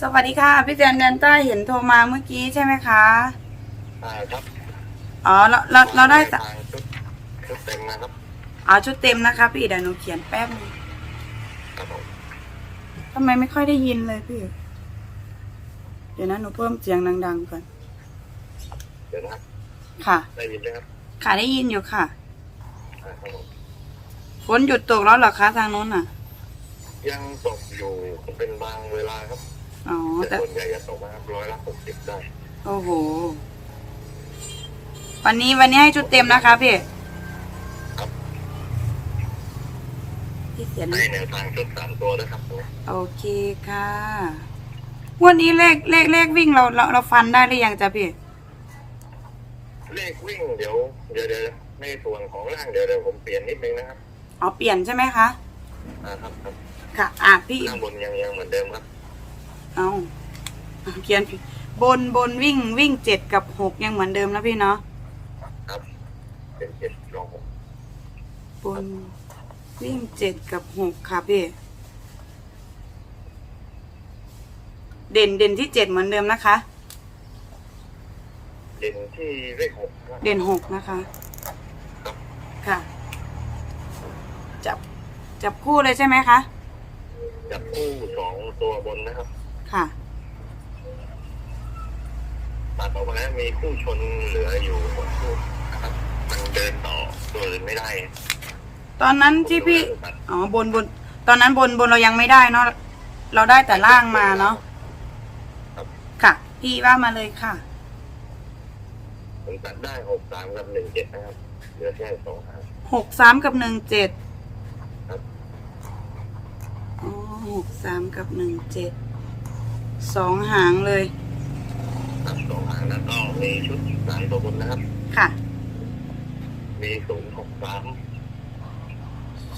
สวัสดีค่ะ พี่แจนแดนต้าเห็นโทรมาเมื่อกี้ใช่ไหมคะอ่าครับอ๋อเราเราเราได้สะทางชุดชุดเต็มนะครับอ๋อชุดเต็มนะคะ พี่เดี๋ยวหนูเขียนแป๊บนึงครับผมทำไมไม่ค่อยได้ยินเลยพี่ เดี๋ยวนะหนูเพิ่มเสียงดังๆก่อน เดี๋ยวนะครับค่ะ ได้ยินไหมครับค่ะได้ยินอยู่ค่ะ อ่าครับผมฝนหยุดตกแล้วเหรอคะทางโน้นอะ ยังตกอยู่เป็นบางเวลาครับ อ๋อแต่แต่ส่วนใหญ่จะตกนะครับร้อยละหกสิบได้ โอ้โห วันนี้วันนี้ให้ชุดเต็มนะคะพี่ครับ พี่เขียนให้แนวทางชุดสามตัวด้วยครับนะโอเคค่ะวันนี้เลขเลขเลขวิ่งเราเราเราฟันได้หรือยังจ๊ะพี่ เลขวิ่งเดี๋ยวเดี๋ยวเดี๋ยวในส่วนของล่างเดี๋ยวเดี๋ยวผมเปลี่ยนนิดนึงนะครับอ๋อเปลี่ยนใช่ไหมคะ อ่าครับครับค่ะ อะพี่ ข้างบนยังยังเหมือนเดิมครับ เอาเขียนผิดบนบนวิ่งวิ่งเจ็ดกับหกยังเหมือนเดิมนะพี่เนาะครับเป็นเจ็ดรองหกบนวิ่งเจ็ดกับหกค่ะพี่เด่นเด่นที่เจ็ดเหมือนเดิมนะคะ เด่นที่เลขหกครับเด่นหกนะคะครับค่ะ จับจับคู่เลยใช่ไหมคะ จับคู่สองตัวบนนะครับ ค่ะ ตัดออกมาแล้วมีคู่ชนเหลืออยู่หกคู่นะครับ มันเดินต่อตัวอื่นไม่ได้ตอนนั้นที่พี่ อ๋อบนบน ตอนนั้นบนบนเรายังไม่ได้เนาะ เราได้แต่ล่างมาเนาะครับค่ะ พี่ว่ามาเลยค่ะ ผมตัดได้หกสามกับหนึ่งเจ็ดนะครับ เหลือแค่สองหางหกสามกับหนึ่งเจ็ดครับอ๋อหกสามกับหนึ่งเจ็ด สองหางเลย ครับสองหางแล้วก็มีชุดสามตัวบนนะครับ ค่ะมีศูนย์หกสาม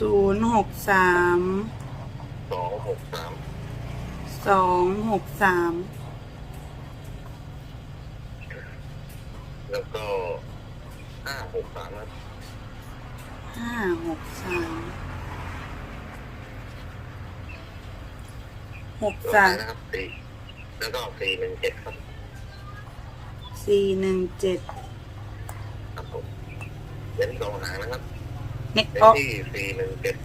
ศูนย์หกสามสองหกสามสองหกสามแล้วก็ห้าหกสามครับห้าหกสามหกตัวสามท้ายนะครับสี่ แล้วก็สี่หนึ่งเจ็ดครับสี่หนึ่งเจ็ดครับผมเน้นสองหางนะครับเน้นเน้นอ๋อที่สี่หนึ่งเจ็ด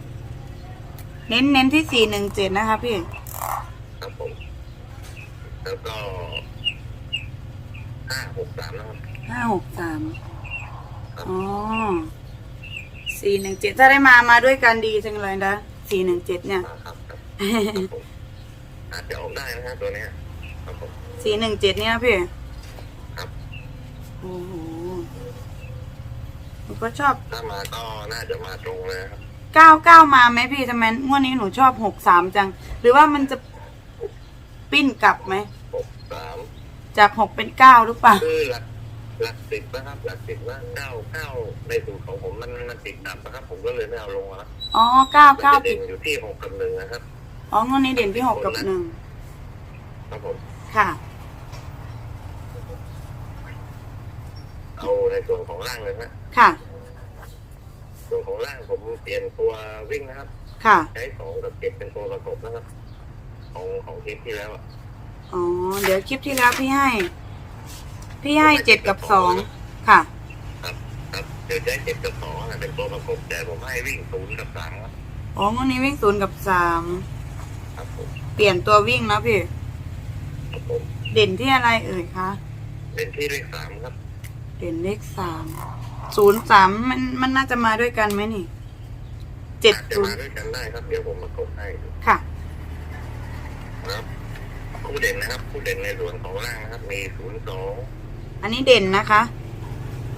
เน้นเน้นที่สี่หนึ่งเจ็ดนะคะพี่ ครับผม แล้วก็ห้าหกสามนะครับ ห้าหกสามครับอ๋อสี่หนึ่งเจ็ดถ้าได้มามาด้วยกันดีจังเลยนะสี่หนึ่งเจ็ดเนี่ยอ่าครับครับครับผมอาจจะออกได้นะฮะตัวเนี้ย ครับผมสี่หนึ่งเจ็ดเนี่ยนะพี่ครับโอ้โหหนูก็ชอบถ้ามาก็น่าจะมาตรงเลยนะครับเก้าเก้ามาไหมพี่ทำไมงวดนี้หนูชอบหกสามจัง หรือว่ามันจะปิ้นกลับไหม หกสามจากหกเป็นเก้าหรือเปล่าคือหลักหลักสิบนะครับหลักสิบว่าเก้าเก้าในสูตรของผมมันมันติดดับนะครับ ผมก็เลยไม่เอาลงนะครับอ๋อเก้ามันเก้าจะติเด่ดนอยู่ที่หกกับหนึ่งนะครับ อ๋องวดนี้เด่นที่หกกับหนึ่ง ครับผม ค่ะ เอาในส่วนของล่างเลยนะ ค่ะ ส่วนของล่างผมเปลี่ยนตัววิ่งนะครับ ค่ะ ใช้สองกับเจ็ดเป็นตัวประกบนะครับ ของของคลิปที่แล้วอะอ๋อ เดี๋ยวคลิปที่แล้วพี่ให้ พี่ให้เจ็ดกับสอง ค่ะ ครับครับเดี๋ยวใช้เจ็ดกับสองอะเป็นตัวประกบแต่ผมให้วิ่งศูนย์กับสามครับอ๋องวดนี้วิ่งศูนย์กับสาม ครับผมเปลี่ยนตัววิ่งแล้วพี่ครับผม เด่นที่อะไรเอ่ยคะเป็นที่เลขสามครับเด่นเลขสามศูนย์สามมันมันน่าจะมาด้วยกันไหมนี่เจ็ดอาจจะศูนมาย์ด้วยกันได้ครับ เดี๋ยวผมประกบให้ค่ะ ครับคู่เด่นนะครับ คู่เด่นในส่วนของล่างนะครับ มีศูนย์สองอันนี้เด่นนะคะ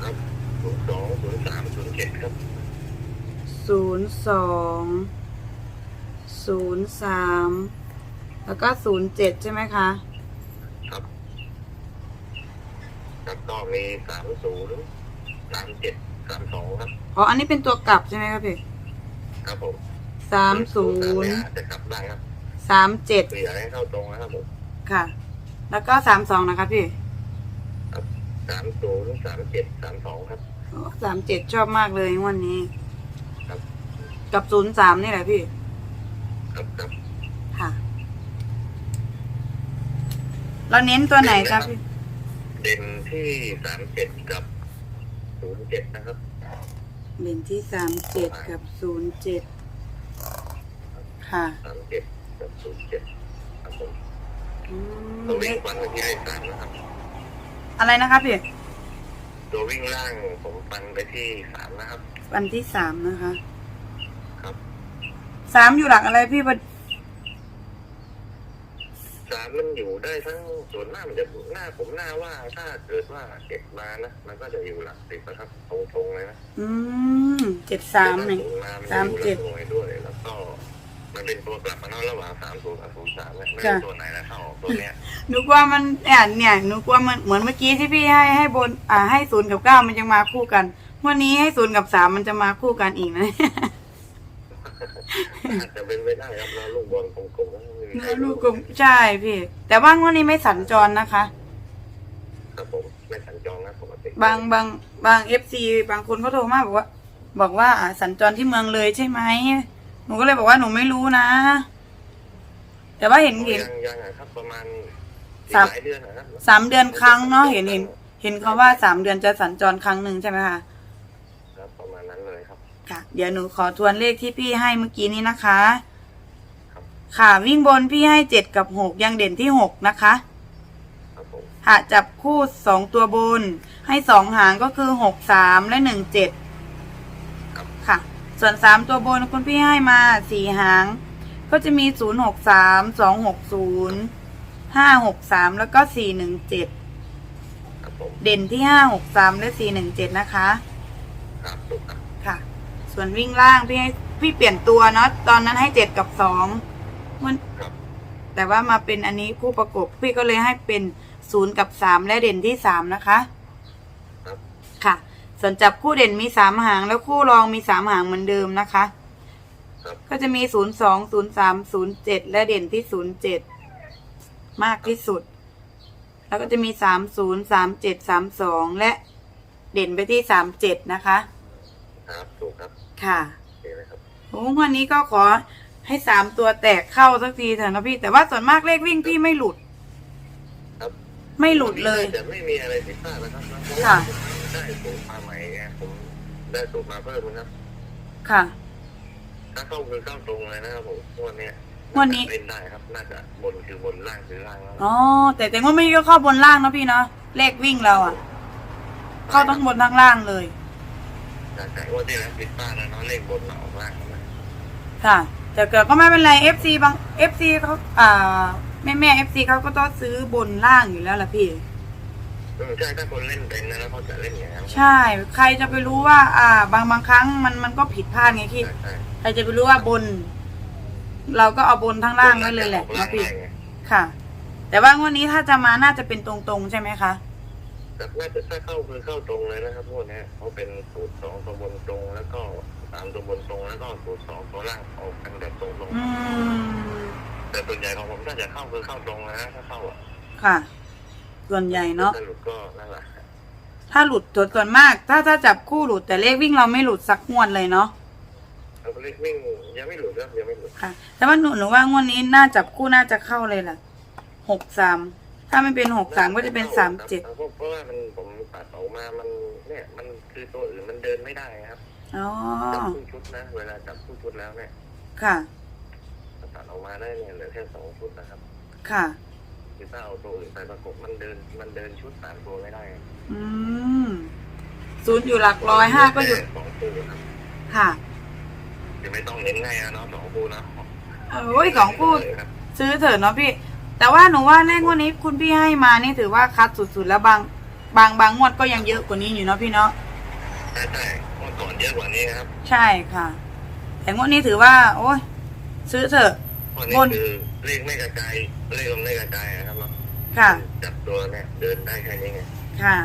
ครับศูนย์สองศูนย์สามศูนย์เจ็ดครับ ศูนย์สองศูนย์สามแล้วก็ศูนย์เจ็ดใช่ไหมคะ ครับ แล้วก็มีสามศูนย์สามเจ็ดสามสองครับ อ๋อ อันนี้เป็นตัวกลับใช่ไหมคะพี่ครับผมสามศูนย์อาจจะกลับได้ครับสามเจ็ดเปลี่ยนให้เข้าตรงนะครับผมค่ะ แล้วก็สามสองนะคะพี่สามศูนย์สามเจ็ดสามสองครับสามเจ็ดชอบมากเลยงวันนี้ ครับ กับศูนย์สามนี่แหละพี่ ครับครับค่ะ เราเน้นตัวไหนครับพี่ เด่นที่สามเจ็ดกับศูนย์เจ็ดนะครับ เด่นที่สามเจ็ดกับศูนย์เจ็ดค่ะสามเจ็ดกับศูนย์เจ็ดครับผมอืมตัววิ่งฟันไปที่เลขสามนะครับ อะไรนะครับพี่ตัววิ่งล่างผมฟันไปที่สามนะครับ วันที่สามนะคะครับ สามอยู่หลักอะไรพี่ปะสา มมันอยู่ได้ทั้งส่วนหน้ากมันจะหน้าผมหน้าว่าถ้าเกิดว่าเก็บมานะมันก็จะอยู่หลักสิบนะครับตรงๆเลยนะอืมเจ็ดสามเนี่ยสามเจ็ดหน่วยด้วย แล้วก็ มันเป็นตัวกลับมาเนาะระหว่างสามศูนย์กับศูนย์สามเนี่ยไม่ค่ะรู้ตัวไหนนะเข้าออกตัวเนี้ยหนูกลัวมันเนี่ยเนี่ยหนูกลัวมันเหมือนเมื่อกี้ที่พี่ให้ให้บน อ่า ให้ศูนย์กับเก้ามันจะมาคู่กันวันนี้ให้ศูนย์กับสามมันจะมาคู่กันอีกนะ อาจจะเป็นไปได้ครับแล้วลูกบอลกลมๆแล้ วไม่มีใครแล้วลูรู้กก็ใช่พี่ แต่ว่างวันนี้ไม่สัญจรนะคะ ครับผมไม่สัญจรนะปกติบางบางบางเอฟซีบางคนเขาโทรมาบอกว่า บอกว่าอ่าสัญจรที่เมืองเลยใช่ไหมหนูก็เลยบอกว่าหนูไม่รู้นะ แต่ว่าเห็นเห็น ยังยังอะครับประมาณอีกสาม หลายเดือนนะครับสามเดือนครั้งเนาะเห็นเห็น เห็นเขาว่าสามเดือนจะสัญจรครั้งหนึ่งใช่ไหมคะครับประมาณนั้นเลยครับ ค่ะ เดี๋ยวหนูขอทวนเลขที่พี่ให้เมื่อกี้นี้นะคะ ครับค่ะ วิ่งบนพี่ให้เจ็ดกับหกยังเด่นที่หกนะคะครับผมหากจับคู่สองตัวบน ให้สองหางก็คือหกสามและหนึ่งเจ็ดครับค่ะ ส่วนสามตัวบนคุณพี่ให้มาสี่หาง ก็จะมีศูนย์หกสามสองหกศูนย์ห้าหกสามแล้วก็สี่หนึ่งเจ็ดครับผมเด่นที่ห้าหกสามและสี่หนึ่งเจ็ดนะคะ ครับถูกครับ ค่ะ ส่วนวิ่งล่างพี่ให้พี่เปลี่ยนตัวเนาะตอนนั้นให้เจ็ดกับสอง มันครับแต่ว่ามาเป็นอันนี้คู่ประกบพี่ก็เลยให้เป็นศูนย์กับสามและเด่นที่สามนะคะครับค่ะ ส่วนจับคู่เด่นมีสามหางแล้วคู่รองมีสามหางเหมือนเดิมนะคะครับก็จะมีศูนย์สองศูนย์สามศูนย์เจ็ดและเด่นที่ศูนย์เจ็ดมากที่สุด แล้วก็จะมีสามศูนย์สามเจ็ดสามสองและเด่นไปที่สามเจ็ดนะคะ ครับถูกครับ ค่ะโอเคเลยครับโอ้วันนี้ก็ขอ ให้สามตัวแตกเข้าสักทีเถอะนะพี่ แต่ว่าส่วนมากเลขวิ่งพี่ไม่หลุด ครับไม่หลุดเลย แต่ไม่มีอะไรผิดพลาดนะครับเพราะค่ะว่าผมได้สูตรมาใหม่ไงผมได้สูตรมาเพิ่มนะครับค่ะ ถ้าเข้าคือเข้าตรงเลยนะครับผมงวันนี้งวดนี้เล่นได้ครับน่าจะบนคือบนล่างคือล่างแล้วอ๋อแต่แต่ว่าไม่ก็เข้าบนล่างเนอะพี่เนาะเลขวิ่งเราอะเข้าทั้งบนทั้งล่างเลย แต่แต่ว่าที่แล้วผิดพลาดนะเนาะเลขบนมาออกล่างนะค่ะ แต่เกิดก็ไม่เป็นไร FC บาง FC เขาอ่าแม่แม่ FC เขาก็ต้องซื้อบนล่างอยู่แล้วล่ะพี่ อืมใช่ถ้าคนเล่นเป็นนะแล้วเขาจะเล่นอย่างนั้นใช่ ใครจะไปรู้ว่า อ่า บางบางครั้งมันมันก็ผิดพลาดไงพี่ ใช่ใช่ใครจะไปรู้ว่าบน เราก็เอาบนทั้งล่างไว้เลยแหละออกล่านะงพี่ได้ไงค่ะ แต่ว่างวันนี้ถ้าจะมาน่าจะเป็นตรงๆใช่ไหมคะ แต่น่าจะถ้าเข้าคือเข้าตรงเลยนะครับพวกเนี้ยเขาเป็นสูตรสองตัวบนตรงแล้วก็ สามตัวบนตรงแล้วก็สูตรสองตัวล่างออกกันแบบตรงตรงอืม แต่ส่วนใหญ่ของผมถ้าจะเข้าคือเข้าตรงนะถ้าเข้าอะค่ะ ส่วนใหญ่เนาะ ถ้าหลุดก็นั่นแหละถ้าหลุดส่วนส่วนมาก ถ้าถ้าจับคู่หลุดแต่เลขวิ่งเราไม่หลุดสักงวดเลยเนาะเอาไปเล่นวิ่งยังไม่หลุดครับยังไม่หลุดค่ะ แต่ว่าหนูหนูว่างวดนี้น่าจับคู่น่าจะเข้าเลยแหละหกสาม ถ้าไม่เป็นหกสามก็จะเป็นสามเจ็ด เพราะเพราะว่ามันผมตัดออกมามันเนี่ยมันคือตัวอื่นมันเดินไม่ได้ครับ อ๋อ จับคู่ชุดนะ เวลาจับคู่ชุดแล้วเนี่ยค่ะ ตัดออกมาได้เนี่ยเหลือแค่สองชุดนะครับค่ะ คือถ้าเอาตัวอื่นไปประกบมันเดิน มันเดินชุดสามตัวไม่ได้อืมศูนย์อยู่หลักร้อยห้าก็อยู่ สองคู่ครับค่ะ จะไม่ต้องเน้นง่ายนะเนาะสองคู่นะเอ้ยสองคู่เลยครับซื้อเถอะเนาะพี่ แต่ว่าหนูว่าเลขงวดนี้คุณพี่ให้มานี่ถือว่าคัดสุดๆแล้วบาง บางบางงวดก็ยังเยอะกว่านี้อยู่เนาะพี่เนาะ ใช่ใช่เมื่อ ก่อนเยอะกว่านี้ครับใช่ค่ะ แต่งวดนี้ถือว่า โอ้ยซื้อเถอะวันนี้บนคือเลขไม่กระจายเลขมันไม่กระจายอะครับเนาะค่ะ จับตัวเนี่ยเดินได้แค่นี้ไงค่ะ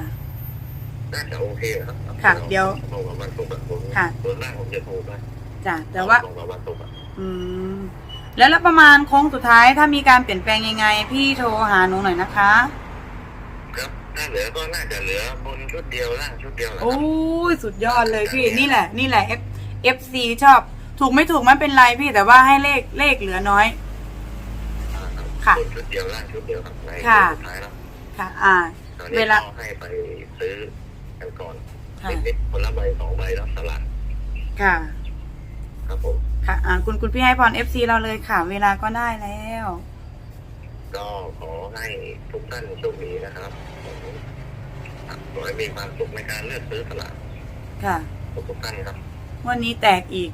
น่าจะโอเคครับค่ะเดี๋ยวตรงกับวันศุกร์แบบผมค่ะส่วนมากผมจะถูกนะจ้ะแต่ว่า ตรงกับวันศุกร์อะอืม แล้วแล้วประมาณโค้งสุดท้ายถ้ามีการเปลี่ยนแปลงยังไง พี่โทรหาหนูหน่อยนะคะครับ ถ้าเหลือก็น่าจะเหลือบนชุดเดียวล่างชุดเดียวแหละคโอ้รับยสุดยอดเลยพี่นี่แหละ นี่แหละ F FC ชอบ ถูกไม่ถูกไม่เป็นไรพี่แต่ว่าให้เลขเลขเหลือน้อย อ่าครับค่ะบนชุดเดียวล่างชุดเดียวครับในค่ะ สุดท้ายแล้วค่ะ อ่า ตอนเวนี้ลา ก็ให้ไปซื้อกันก่อนค่ะนิดๆคนละใบสองใบแล้วสลัดค่ะ ครับผม ค่ะ อ่า คุณคุณพี่ให้พรเอฟซีเราเลยค่ะ เวลาก็ได้แล้ว ก็ขอให้ทุกท่านโชคดีนะครับผมขอให้มีความสุขในการเลือกซื้อสลากค่ะ ทุกๆท่านครับ วันนี้แตกอีก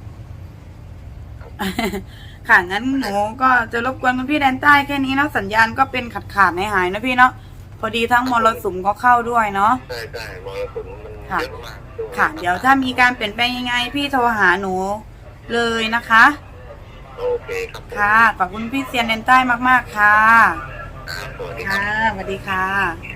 ค่ะ งั้นหนูก็จะรบกวนคุณพี่แดนใต้แค่นี้เนาะสัญญาณก็เป็นขาดขาดๆหายๆนะพี่เนาะ พอดีทั้งมรสุมก็เข้าด้วยเนาะ ใช่ใช่มรสุมมันค่ะเยอะมากช่วงนี้ค่ะ เดี๋ยวถ้ามีการเปลี่ยนแปลงยังไง พี่โทรหาหนูเลยนะคะ โอเคครับผมค่ะ ขอบคุณพี่เซียนแดนใต้มาก ๆ ค่ะ ครับสวัสดีครับค่ะสวัสดีค่ะ